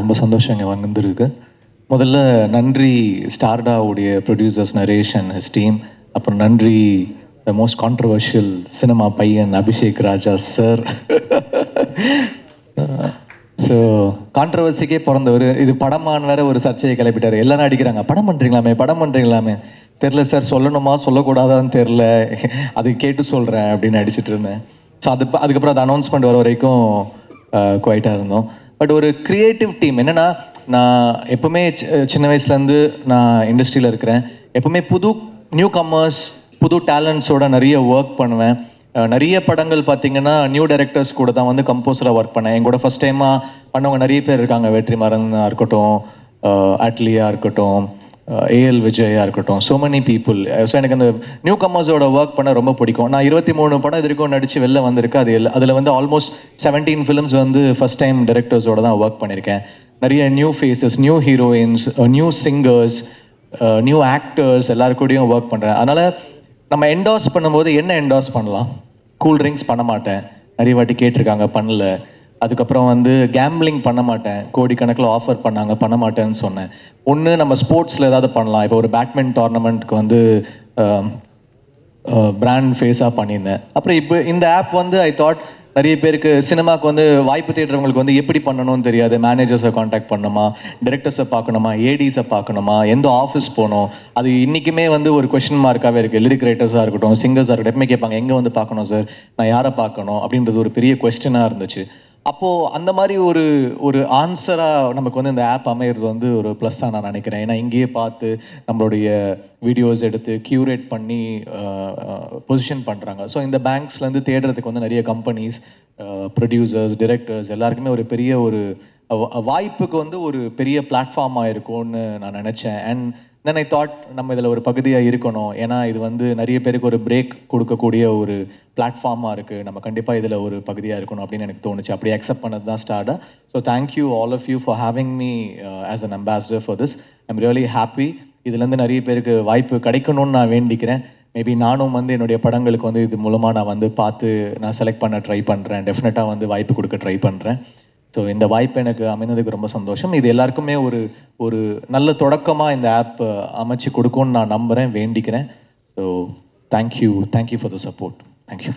ரொம்ப சந்தோஷம் இங்கே வந்திருக்கு. முதல்ல நன்றி ஸ்டார்டாவுடைய ப்ரொடியூசர்ஸ் நரேஷன் ஹிஸ் டீம் அப்புறம் நன்றி த மோஸ்ட் கான்ட்ரவர்ஷியல் சினிமா பையன் அபிஷேக் ராஜா சார் ஸோ கான்ட்ரவர்சிக்கே பிறந்தவர். இது படமான வேற ஒரு சர்ச்சையை கிளப்பிட்டார். எல்லாரும் அடிக்கிறாங்க. படம் பண்ணுறீங்களாமே படம் பண்ணுறீங்களாமே தெரில சார் சொல்லணுமா? சொல்லக்கூடாதான்னு தெரில அது கேட்டு சொல்கிறேன் அப்படின்னு அடிச்சிட்டு இருந்தேன். ஸோ அது அதுக்கப்புறம் அது அனௌன்ஸ்மெண்ட் வர வரைக்கும் குவைட்டாக இருந்தோம். பட் ஒரு க்ரியேட்டிவ் டீம் என்னென்னா நான் எப்போவுமே சி- சின்ன வயசுலேருந்து நான் இண்டஸ்ட்ரியில் இருக்கிறேன். எப்போவுமே புது நியூ கம்மர்ஸ் புது டேலண்ட்ஸோட நிறைய ஒர்க் பண்ணுவேன். நிறைய படங்கள் பார்த்தீங்கன்னா நியூ டைரக்டர்ஸ் கூட தான் வந்து கம்போஸராக ஒர்க் பண்ணேன். எங்கூட ஃபஸ்ட் டைமாக பண்ணவங்க நிறைய பேர் இருக்காங்க. வெற்றிமாறனா இருக்கட்டும் அட்லியாக இருக்கட்டும் ஏஎல் விஜயா இருக்கட்டும். So மெனி பீப்புள் ஸோ எனக்கு அந்த நியூ கம்மர்ஸோட ஒர்க் பண்ண ரொம்ப பிடிக்கும். நான் இருபத்தி மூணு படம் இது வரைக்கும் நடிச்சு வெளில வந்திருக்கு. அது அதில் வந்து ஆல்மோஸ்ட் செவன்டீன் ஃபிலிம்ஸ் வந்து ஃபர்ஸ்ட் டைம் டேரக்டர்ஸோட தான் ஒர்க் பண்ணியிருக்கேன் நிறைய new faces new heroines new singers new actors எல்லாருக்கூடையும் work பண்ணுறேன் அதனால் நம்ம என்டாஸ் பண்ணும்போது என்ன என்டாஸ் பண்ணலாம்? கூல் ட்ரிங்க்ஸ் பண்ண மாட்டேன். நிறைய வாட்டி கேட்டிருக்காங்க பண்ணல. அதுக்கப்புறம் வந்து கேம்பிளிங் பண்ண மாட்டேன். கோடிக்கணக்கில் ஆஃபர் பண்ணாங்க பண்ண மாட்டேன்னு சொன்னேன். ஒன்று நம்ம ஸ்போர்ட்ஸில் ஏதாவது பண்ணலாம். இப்போ ஒரு பேட்மின் டோர்னமெண்ட்க்கு வந்து பிராண்ட் ஃபேஸாக பண்ணியிருந்தேன். அப்புறம் இப்போ இந்த ஆப் வந்து ஐ தாட் நிறைய பேருக்கு சினிமாவுக்கு வந்து வாய்ப்பு தேடுறவங்களுக்கு வந்து எப்படி பண்ணணும்னு தெரியாது. மேனேஜர்ஸை காண்டாக்ட் பண்ணணுமா? டிரெக்டர்ஸை பார்க்கணுமா? ஏடிஸை பார்க்கணுமா? எந்த ஆஃபீஸ் போகணும்? அது இன்றைக்குமே வந்து ஒரு கொஷின் மார்க்காகவே இருக்குது லிரிக் ரைட்டர்ஸாக இருக்கட்டும் சிங்கர்ஸாக இருக்கட்டும் எப்பவுமே கேட்பாங்க எங்கே வந்து பார்க்கணும் சார் நான் யாரை பார்க்கணும்? அப்படின்றது ஒரு பெரிய கொஸ்டினாக இருந்துச்சு. அப்போது அந்த மாதிரி ஒரு ஒரு ஆன்சராக நமக்கு வந்து இந்த ஆப் அமையிறது வந்து ஒரு ப்ளஸ்ஸாக நான் நினைக்கிறேன். ஏன்னா இங்கேயே பார்த்து நம்மளுடைய வீடியோஸ் எடுத்து கியூரேட் பண்ணி பொசிஷன் பண்ணுறாங்க ஸோ இந்த பேங்க்ஸ்லேருந்து தேடுறதுக்கு வந்து நிறைய கம்பெனிஸ் ப்ரொடியூசர்ஸ் டிரெக்டர்ஸ் எல்லாருக்குமே ஒரு பெரிய ஒரு வாய்ப்புக்கு வந்து ஒரு பெரிய பிளாட்ஃபார்மாக இருக்கும்னு நான் நினச்சேன். அண்ட் தென் ஐ தாட் நம்ம இதில் ஒரு பகுதியாக இருக்கணும். ஏன்னா இது வந்து நிறைய பேருக்கு ஒரு பிரேக் கொடுக்கக்கூடிய ஒரு பிளாட்ஃபார்மாக இருக்குது நம்ம கண்டிப்பாக இதில் ஒரு பகுதியாக இருக்கணும் அப்படின்னு எனக்கு தோணுச்சு. அப்படி அக்செப்ட் பண்ணது தான் ஸ்டார்டாக so thank you all of you for having me as an ambassador for this I'm really happy இதுலேருந்து நிறைய பேருக்கு வாய்ப்பு கிடைக்கணும்னு நான் வேண்டிக்கிறேன். மேபி நானும் வந்து என்னுடைய படங்களுக்கு வந்து இது மூலமாக நான் வந்து பார்த்து நான் செலக்ட் பண்ண ட்ரை பண்ணுறேன் டெஃபினட்டாக வந்து வாய்ப்பு கொடுக்க ட்ரை பண்ணுறேன் ஸோ இந்த வாய்ப்பு எனக்கு அமைந்ததுக்கு ரொம்ப சந்தோஷம். இது எல்லாருக்குமே ஒரு ஒரு நல்ல தொடக்கமாக இந்த ஆப் அமைச்சு கொடுக்கும்னு நான் நம்புகிறேன் வேண்டிக்கிறேன். So thank you thank you for the support thank you